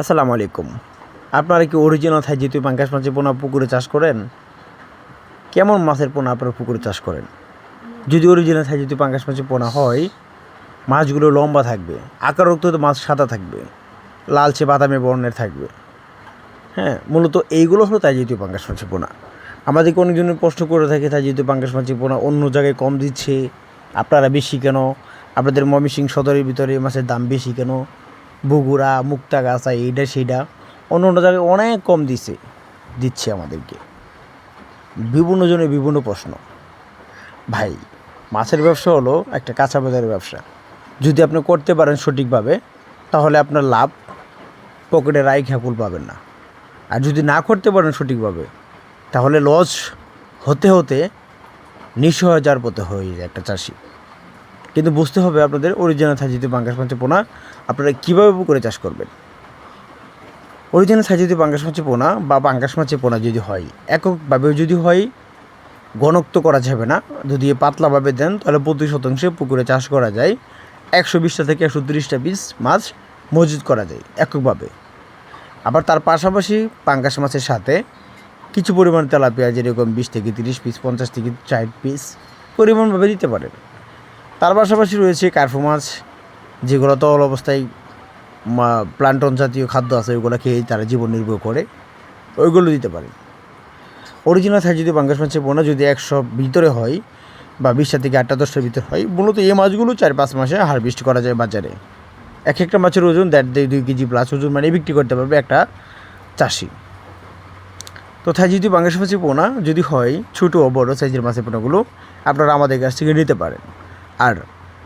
আসসালামু আলাইকুম। আপনারা কি অরিজিনাল থাই জিতু পাঙ্কাশ মাছের পোনা পুকুরে চাষ করেন, কেমন মাছের পোনা আপনারা পুকুরে চাষ করেন? যদি অরিজিনাল থাই জিতু পাঙ্কাশ মাছের পোনা হয়, মাছগুলো লম্বা থাকবে, আকারোক্ত তো মাছ সাদা থাকবে, লালচে বাদামি বর্ণের থাকবে। হ্যাঁ মূলত এইগুলো হলো তাই জিতু পাঙ্কাশ মাছের পোনা। আমাদেরকে অনেকজনের প্রশ্ন করে থাকে, তাই জিতু পাঙ্কাশ মাছের পোনা অন্য জায়গায় কম দিচ্ছে, আপনারা বেশি কেন? আপনাদের ময়মনসিং সদরের ভিতরে মাছের দাম বেশি কেন? বগুড়া, মুক্তাগাছা এইটা সেইটা অন্য অন্য জায়গায় অনেক কম দিছে, দিচ্ছে আমাদেরকে। বিভিন্ন জনের বিভিন্ন প্রশ্ন। ভাই, মাছের ব্যবসা হলো একটা কাঁচা বাজারের ব্যবসা। যদি আপনি করতে পারেন সঠিকভাবে, তাহলে আপনার লাভ পকেটে রাই খ্যাপুল পাবেন না। আর যদি না করতে পারেন সঠিকভাবে, তাহলে লস হতে হতে যাওয়ার পথে হয়ে যায় একটা চাষি। কিন্তু বুঝতে হবে আপনাদের অরিজিনাল সাজিতে পাঙ্গাস মাছের পোনা, আপনারা কীভাবে পুকুরে চাষ করবেন? অরিজিনাল সাজিতে পাঙ্গাস মাছের পোনা বা পাঙ্গাস মাছের পোনা যদি হয়, এককভাবে যদি হয় ঘনক্ত করা যাবে না। যদি পাতলাভাবে দেন, তাহলে প্রতি শতাংশে পুকুরে চাষ করা যায়। একশো বিশটা থেকে একশো তিরিশটা পিস মাছ মজুত করা যায় এককভাবে। আবার তার পাশাপাশি পাঙ্গাস মাছের সাথে কিছু পরিমাণ তেলাপিয়া, যেরকম বিশ থেকে তিরিশ পিস, পঞ্চাশ থেকে ষাট পিস পরিমাণভাবে দিতে পারেন। তার পাশাপাশি রয়েছে কার্ফু মাছ, যেগুলো তরল অবস্থায় প্লান্টন জাতীয় খাদ্য আছে ওইগুলো খেয়েই তারা জীবন নির্বাহ করে, ওইগুলো দিতে পারে। অরিজিনাল থাকে যদি পাঙ্গাস মাছের পোনা যদি একশো ভিতরে হয় বা বিশটা থেকে আটটা দশটার ভিতরে হয়, মূলত এই মাছগুলো চার পাঁচ মাসে হারভেস্ট করা যায় বাজারে। এক একটা মাছের ওজন দেড় দুই দুই কেজি প্লাস ওজন মানে বিক্রি করতে পারবে একটা চাষি। তো থাই যদি বাংলাদেশ মাছের পোনা যদি হয়, ছোটো বড়ো সাইজের মাছের পোনাগুলো আপনারা আমাদের কাছ থেকে নিতে পারেন। আর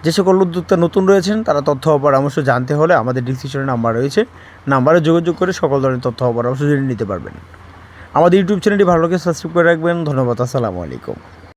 যে সকল উদ্যোক্তা নতুন রয়েছেন, তারা তথ্য পরামর্শ জানতে হলে আমাদের ডিসক্রিপশনে নাম্বার রয়েছে। নাম্বারে যোগাযোগ করে সকল ধরনের তথ্য পরামর্শ জেনে নিতে পারবেন। আমাদের ইউটিউব চ্যানেলটি ভালো লাগে সাবস্ক্রাইব করে রাখবেন। ধন্যবাদ, আসসালামু আলাইকুম।